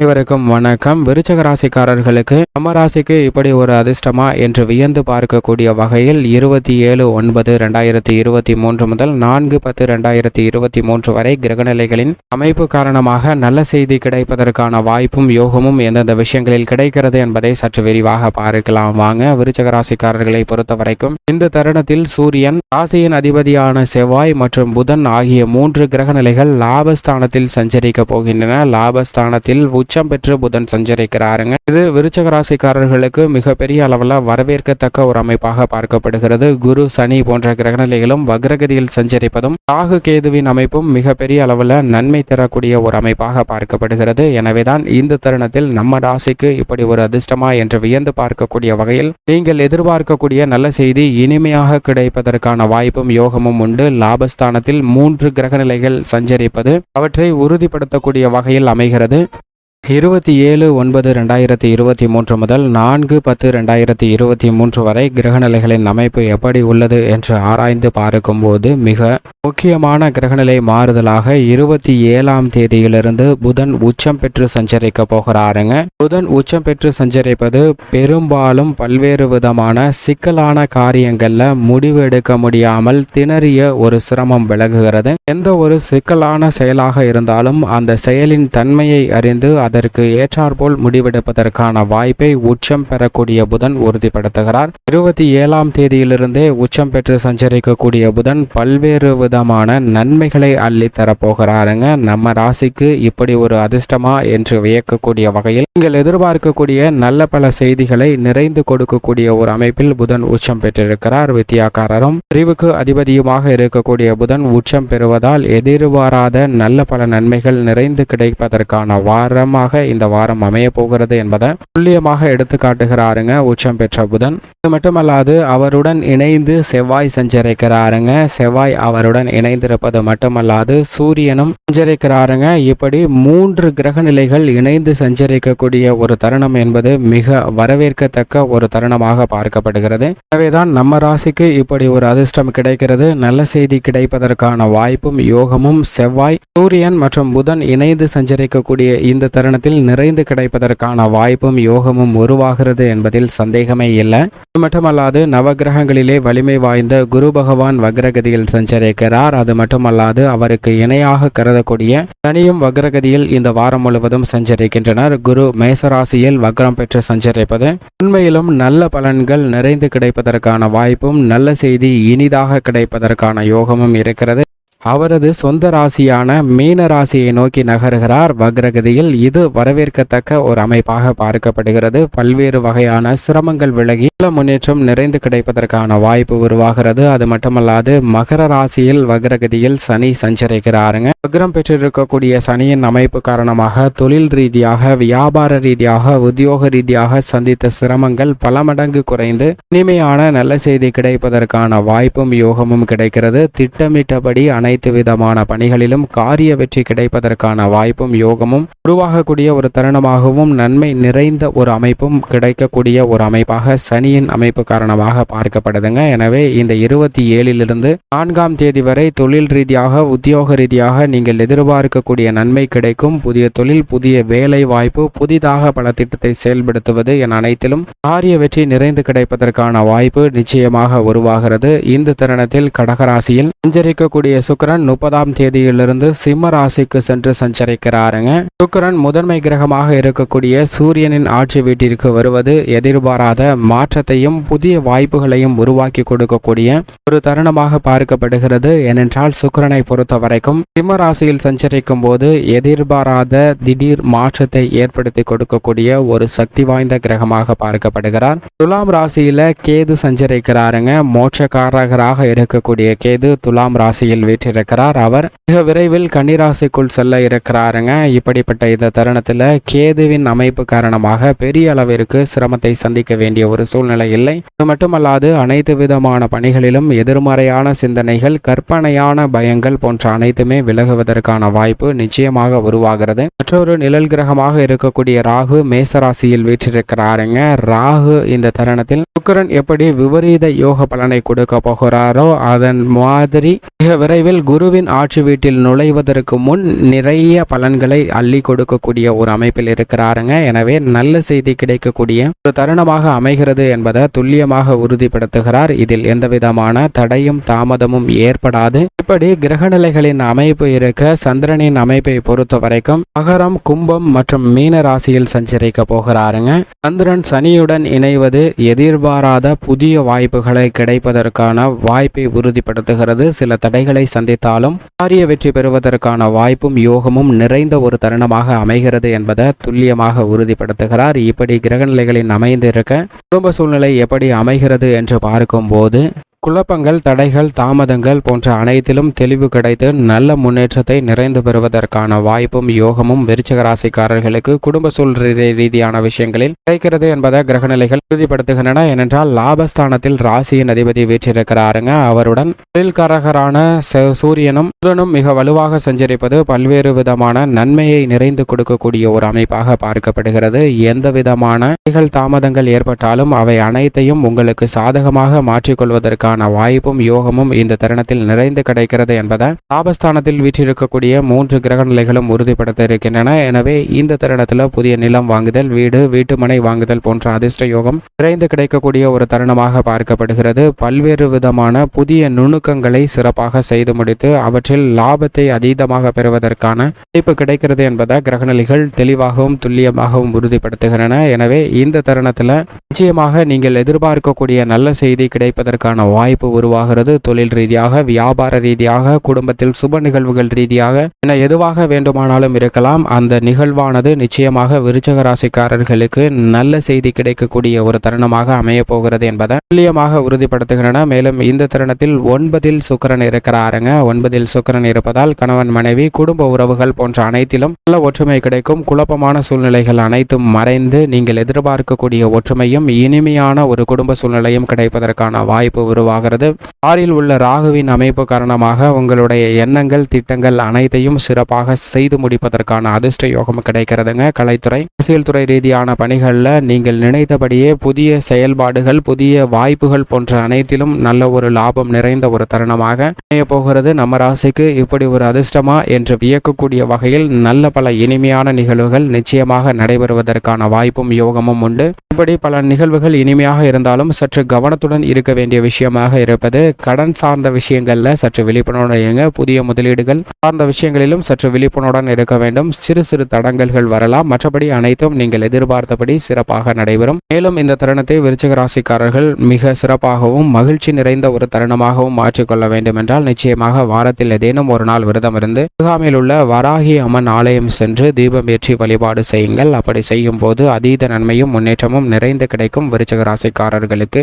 இவருக்கும் வணக்கம். விருச்சக ராசிக்காரர்களுக்கு நம்ம ராசிக்கு இப்படி ஒரு அதிர்ஷ்டமா என்று வியந்து பார்க்கக்கூடிய வகையில் இருபத்தி ஏழு ஒன்பது ரெண்டாயிரத்தி இருபத்தி மூன்று முதல் நான்கு பத்து ரெண்டாயிரத்தி இருபத்தி மூன்று வரை கிரகநிலைகளின் அமைப்பு காரணமாக நல்ல செய்தி கிடைப்பதற்கான வாய்ப்பும் யோகமும் எந்தெந்த விஷயங்களில் கிடைக்கிறது என்பதை சற்று விரிவாக பார்க்கலாம். வாங்க விருச்சக ராசிக்காரர்களை பொறுத்த வரைக்கும் இந்த தருணத்தில் சூரியன் ராசியின் அதிபதியான செவ்வாய் மற்றும் புதன் ஆகிய மூன்று கிரகநிலைகள் லாபஸ்தானத்தில் சஞ்சரிக்க போகின்றன. லாபஸ்தானத்தில் உச்சம் பெற்று புதன் சஞ்சரிக்கிறாருங்க. இது விருச்சக ராசிக்காரர்களுக்கு மிகப்பெரிய அளவில் வரவேற்கத்தக்க ஒரு அமைப்பாக பார்க்கப்படுகிறது. குரு சனி போன்ற கிரகநிலைகளும் வக்ரகதியில் சஞ்சரிப்பதும் ராகு கேதுவின் அமைப்பும் மிகப்பெரிய அளவில் நன்மை தரக்கூடிய ஒரு அமைப்பாக பார்க்கப்படுகிறது. எனவேதான் இந்த தருணத்தில் நம்ம ராசிக்கு இப்படி ஒரு அதிர்ஷ்டமா என்று வியந்து பார்க்கக்கூடிய வகையில் நீங்கள் எதிர்பார்க்கக்கூடிய நல்ல செய்தி இனிமையாக கிடைப்பதற்கான வாய்ப்பும் யோகமும் உண்டு. லாபஸ்தானத்தில் மூன்று கிரகநிலைகள் சஞ்சரிப்பது அவற்றை உறுதிப்படுத்தக்கூடிய வகையில் அமைகிறது. இருபத்தி ஏழு ஒன்பது ரெண்டாயிரத்தி இருபத்தி மூன்று முதல் நான்கு பத்து ரெண்டாயிரத்தி இருபத்தி மூன்று வரை கிரகநிலைகளின் அமைப்பு எப்படி உள்ளது என்று ஆராய்ந்து பார்க்கும்போது மிக முக்கியமான கிரகநிலை மாறுதலாக இருபத்தி ஏழாம் தேதியிலிருந்து புதன் உச்சம் பெற்று சஞ்சரிக்க போகிறாருங்க. புதன் உச்சம் பெற்று சஞ்சரிப்பது பெரும்பாலும் பல்வேறு விதமான சிக்கலான காரியங்கள்ல முடிவு எடுக்க முடியாமல் திணறிய ஒரு சிரமம் விலகுகிறது. எந்த ஒரு சிக்கலான செயலாக இருந்தாலும் அந்த செயலின் தன்மையை அறிந்து அதற்கு ஏற்றாற்போல் முடிவெடுப்பதற்கான வாய்ப்பை உச்சம் பெறக்கூடிய புதன் உறுதிப்படுத்துகிறார். இருபத்தி ஏழாம் தேதியிலிருந்தே உச்சம் பெற்று சஞ்சரிக்கக்கூடிய புதன் பல்வேறு விதமான நன்மைகளை அள்ளி தரப்போகிறாருங்க. நம்ம ராசிக்கு இப்படி ஒரு அதிர்ஷ்டமா என்று வியக்கக்கூடிய வகையில் நீங்கள் எதிர்பார்க்கக்கூடிய நல்ல பல செய்திகளை நிறைந்து கொடுக்கக்கூடிய ஒரு அமைப்பில் புதன் உச்சம் பெற்றிருக்கிறார். வித்தியாக்காரரும் அறிவுக்கு அதிபதியுமாக இருக்கக்கூடிய புதன் உச்சம் பெறுவதால் எதிர்பாராத நல்ல பல நன்மைகள் நிறைந்து கிடைப்பதற்கான வாரமாக இந்த வாரம் அமைய போகிறது என்பதை துல்லியமாக எடுத்து காட்டுகிறாருங்க உச்சம் பெற்ற புதன். இது மட்டுமல்லாது அவருடன் இணைந்து செவ்வாய் சஞ்சரிக்கிறாருங்க. செவ்வாய் அவருடன் இணைந்திருப்பது மட்டுமல்லாது சூரியனும் சஞ்சரிக்கிறாருங்க. இப்படி மூன்று கிரக நிலைகள் இணைந்து சஞ்சரிக்கக்கூடிய ஒரு தருணம் என்பது மிக வரவேற்கத்தக்க ஒரு தருணமாக பார்க்கப்படுகிறது. எனவேதான் நம்ம ராசிக்கு இப்படி ஒரு அதிர்ஷ்டம் கிடைக்கிறது. நல்ல செய்தி கிடைப்பதற்கான வாய்ப்பும் யோகமும் செவ்வாய் சூரியன் மற்றும் புதன் இணைந்து சஞ்சரிக்கக்கூடிய இந்த தருணத்தில் நிறைந்து கிடைப்பதற்கான வாய்ப்பும் யோகமும் உருவாகிறது என்பதில் சந்தேகமே இல்லை. அது மட்டுமல்லாது நவகிரகங்களிலே வலிமை வாய்ந்த குரு பகவான் வக்ரகதியில் சஞ்சரிக்கிறார். அது மட்டுமல்லாது அவருக்கு இணையாக கருதக்கூடிய தனியும் வக்ரகதியில் இந்த வாரம் முழுவதும் சஞ்சரிக்கின்றனர். குரு மேசராசியில் வக்ரம் பெற்று சஞ்சரிப்பது உண்மையிலும் நல்ல பலன்கள் நிறைந்து கிடைப்பதற்கான வாய்ப்பும் நல்ல செய்தி இனிதாக கிடைப்பதற்கான யோகமும் இருக்கிறது. அவரது சொந்த ராசியான மீன ராசியை நோக்கி நகர்கிறார். வக்ரகதியில் இது வரவேற்கத்தக்க ஒரு அமைப்பாக பார்க்கப்படுகிறது. பல்வேறு வகையான சிரமங்கள் விலகி முன்னேற்றம் நிறைந்து கிடைப்பதற்கான வாய்ப்பு உருவாகிறது. அது மட்டுமல்லாது மகர ராசியில் வக்ரகதியில் சனி சஞ்சரிக்கிறாருங்க. வக்ரம் பெற்றிருக்கக்கூடிய சனியின் அமைப்பு காரணமாக தொழில் ரீதியாக வியாபார ரீதியாக உத்தியோக ரீதியாக சந்தித்த சிரமங்கள் பல மடங்கு குறைந்து இனிமையான நல்ல செய்தி கிடைப்பதற்கான வாய்ப்பும் யோகமும் கிடைக்கிறது. திட்டமிட்டபடி அனைத்து விதமான பணிகளிலும் காரிய வெற்றி கிடைப்பதற்கான வாய்ப்பும் யோகமும் உருவாகக்கூடிய ஒரு தருணமாகவும் நன்மை நிறைந்த ஒரு அமைப்பும் கிடைக்கக்கூடிய ஒரு அமைப்பாக சனியின் அமைப்பு காரணமாக பார்க்கப்படுதுங்க. எனவே இந்த இருபத்தி ஏழிலிருந்து நான்காம் தேதி வரை தொழில் ரீதியாக உத்தியோக ரீதியாக நீங்கள் எதிர்பார்க்கக்கூடிய நன்மை கிடைக்கும். புதிய தொழில் புதிய வேலை வாய்ப்பு புதிதாக பல திட்டத்தை செயல்படுத்துவது என அனைத்திலும் காரிய வெற்றி நிறைந்து கிடைப்பதற்கான வாய்ப்பு நிச்சயமாக உருவாகிறது. இந்த தருணத்தில் கடகராசியில் சஞ்சரிக்கக்கூடிய சுக்கரன் முப்பதாம் தேதியிலிருந்து சிம்ம ராசிக்கு சென்று சஞ்சரிக்கிறாருங்க. சுக்கிரன் முதன்மை கிரகமாக இருக்கக்கூடிய சூரியனின் ஆட்சி வீட்டிற்கு வருவது எதிர்பாராத மாற்றத்தையும் புதிய வாய்ப்புகளையும் உருவாக்கி கொடுக்கக்கூடிய ஒரு தருணமாக பார்க்கப்படுகிறது. ஏனென்றால் சுக்கிரனை பொறுத்த வரைக்கும் சிம்ம ராசியில் சஞ்சரிக்கும் போது எதிர்பாராத திடீர் மாற்றத்தை ஏற்படுத்தி கொடுக்கக்கூடிய ஒரு சக்தி வாய்ந்த கிரகமாக பார்க்கப்படுகிறார். துலாம் ராசியில கேது சஞ்சரிக்கிறாருங்க. மோட்சக்காரகராக இருக்கக்கூடிய கேது துலாம் ராசியில் வீட்டில் பெற்றிருக்கிறார் அவர். மிக விரைவில் கன்னிராசிக்குள் செல்ல இருக்கிறாருங்க. இப்படிப்பட்ட இந்த தருணத்தில் கேதுவின் அமைப்பு காரணமாக பெரிய அளவிற்கு சிரமத்தை சந்திக்க வேண்டிய ஒரு சூழ்நிலை இல்லை. இது மட்டுமல்லாது அனைத்து விதமான பணிகளிலும் எதிர்மறையான சிந்தனைகள் கற்பனையான பயங்கள் போன்ற அனைத்துமே விலகுவதற்கான வாய்ப்பு நிச்சயமாக உருவாகிறது. மற்றொரு நிழல் கிரகமாக இருக்கக்கூடிய ராகு மேசராசியில் வீற்றிருக்கிறாருங்க. ராகு இந்த தருணத்தில் சுக்கரன் எப்படி விபரீத யோக பலனை கொடுக்க போகிறாரோ அதன் மாதிரி மிக விரைவில் குருவின் ஆட்சி வீட்டில் நுழைவதற்கு முன் நிறைய பலன்களை அள்ளி கொடுக்கக்கூடிய ஒரு அமைப்பில் இருக்கிறாருங்க. எனவே நல்ல செய்தி கிடைக்கக்கூடிய ஒரு தருணமாக அமைகிறது என்பதை துல்லியமாக உறுதிப்படுத்துகிறார். இதில் எந்தவிதமான தடையும் தாமதமும் ஏற்படாது. இப்படி கிரகநிலைகளின் அமைப்பு இருக்க சந்திரனின் அமைப்பை பொறுத்த வரைக்கும் மகரம் கும்பம் மற்றும் மீன ராசியில் சஞ்சரிக்க போகிறாருங்க. சந்திரன் சனியுடன் இணைவது எதிர்பாராத புதிய வாய்ப்புகளை கிடைப்பதற்கான வாய்ப்பை உறுதிப்படுத்துகிறது. சில தடைகளை சந்தித்தாலும் காரிய வெற்றி பெறுவதற்கான வாய்ப்பும் யோகமும் நிறைந்த ஒரு தருணமாக அமைகிறது என்பதை துல்லியமாக உறுதிப்படுத்துகிறார். இப்படி கிரகநிலைகளின் அமைந்திருக்க குடும்ப சூழ்நிலை எப்படி அமைகிறது என்று பார்க்கும்போது குழப்பங்கள் தடைகள் தாமதங்கள் போன்ற அனைத்திலும் தெளிவு கிடைத்து நல்ல முன்னேற்றத்தை நிறைந்து பெறுவதற்கான வாய்ப்பும் யோகமும் விருச்சகராசிக்காரர்களுக்கு குடும்ப சூழ்நிலை ரீதியான விஷயங்களில் கிடைக்கிறது என்பதை கிரகநிலைகள் உறுதிப்படுத்துகின்றன. ஏனென்றால் லாபஸ்தானத்தில் ராசியின் அதிபதி வீற்றிருக்கிறாருங்க. அவருடன் தொழில்காரகரான ச- சூரியனும் புதனும் மிக வலுவாக சஞ்சரிப்பது பல்வேறு விதமான நன்மையை நிறைந்து கொடுக்கக்கூடிய ஒரு அமைப்பாக பார்க்கப்படுகிறது. எந்த விதமான தாமதங்கள் ஏற்பட்டாலும் அவை அனைத்தையும் உங்களுக்கு சாதகமாக மாற்றிக்கொள்வதற்கான வாய்ப்பும் யோகமும் இந்த தருணத்தில் நிறைந்து கிடைக்கிறது என்பதை லாபஸ்தானத்தில் வீற்றிருக்கக்கூடிய மூன்று கிரக நிலைகளும் உறுதிப்படுத்த இருக்கின்றன. எனவே இந்த தருணத்தில் புதிய நிலம் வாங்குதல் வீடு வீட்டுமனை வாங்குதல் போன்ற அதிர்ஷ்ட யோகம் நிறைந்து கிடைக்கக்கூடிய ஒரு தருணமாக பார்க்கப்படுகிறது. பல்வேறு விதமான புதிய நுணுக்கங்களை சிறப்பாக செய்து முடித்து அவற்றில் லாபத்தை அதீதமாக பெறுவதற்கான வாய்ப்பு கிடைக்கிறது என்பதை கிரகநிலைகள் தெளிவாகவும் துல்லியமாகவும் உறுதிப்படுத்துகின்றன. எனவே இந்த தருணத்தில் நிச்சயமாக நீங்கள் எதிர்பார்க்கக்கூடிய நல்ல செய்தி கிடைப்பதற்கான வாய்ப்பு உருவாகிறது. தொழில் ரீதியாக வியாபார ரீதியாக குடும்பத்தில் சுப நிகழ்வுகள் ரீதியாக என எதுவாக வேண்டுமானாலும் இருக்கலாம். அந்த நிகழ்வானது நிச்சயமாக விருச்சக ராசிக்காரர்களுக்கு நல்ல செய்தி கிடைக்கக்கூடிய ஒரு தருணமாக அமைய போகிறது என்பதை துல்லியமாக உறுதிப்படுத்துகின்றன. மேலும் இந்த தருணத்தில் ஒன்பதில் சுக்கரன் இருக்கிறாருங்க. ஒன்பதில் சுக்கரன் இருப்பதால் கணவன் மனைவி குடும்ப உறவுகள் போன்ற அனைத்திலும் நல்ல ஒற்றுமை கிடைக்கும். குழப்பமான சூழ்நிலைகள் அனைத்தும் மறைந்து நீங்கள் எதிர்பார்க்கக்கூடிய ஒற்றுமையும் இனிமையான ஒரு குடும்ப சூழ்நிலையும் கிடைப்பதற்கான வாய்ப்பு உருவாகிறது. ஆறில் உள்ள ராகுவின் அமைப்பு காரணமாக உங்களுடைய எண்ணங்கள் திட்டங்கள் அனைத்தையும் சிறப்பாக செய்து முடிப்பதற்கான அதிர்ஷ்ட யோகம் கிடைக்கிறதுங்க கலைத்துறை. அரசியல் துறை ரீதியான பணிகளில் நீங்கள் நினைத்தபடியே புதிய செயல்பாடுகள் புதிய வாய்ப்புகள் போன்ற அனைத்திலும் நல்ல ஒரு லாபம் நிறைந்த ஒரு தருணமாக அமைய போகிறது. நம்ம ராசிக்கு இப்படி ஒரு அதிர்ஷ்டமா என்று வியக்கக்கூடிய வகையில் நல்ல பல இனிமையான நிகழ்வுகள் நிச்சயமாக நடைபெறுவதற்கான வாய்ப்பும் யோகமும் உண்டு. இப்படி பல நிகழ்வுகள் இனிமையாக இருந்தாலும் சற்று கவனத்துடன் இருக்க வேண்டிய விஷயம் விஷயமாக இருப்பது கடன் சார்ந்த விஷயங்கள்ல சற்று விழிப்புணர்வுடன் இருங்க. புதிய முதலீடுகள் சார்ந்த விஷயங்களிலும் சற்று விழிப்புணர்வுடன் இருக்க வேண்டும். சிறு சிறு தடங்கல்கள் வரலாம். மற்றபடி அனைத்தும் நீங்கள் எதிர்பார்த்தபடி சிறப்பாக நடைபெறும். மேலும் இந்த தருணத்தை விருச்சிக ராசிக்காரர்கள் மிக சிறப்பாகவும் மகிழ்ச்சி நிறைந்த ஒரு தருணமாகவும் மாற்றிக்கொள்ள வேண்டும் என்றால் நிச்சயமாக வாரத்தில் ஏதேனும் ஒரு நாள் விரதம் இருந்து அருகாமையில் உள்ள வராகி அம்மன் ஆலயம் சென்று தீபம் ஏற்றி வழிபாடு செய்யுங்கள். அப்படி செய்யும் போது அதீத நன்மையும் முன்னேற்றமும் நிறைந்து கிடைக்கும் விருச்சிக ராசிக்காரர்களுக்கு.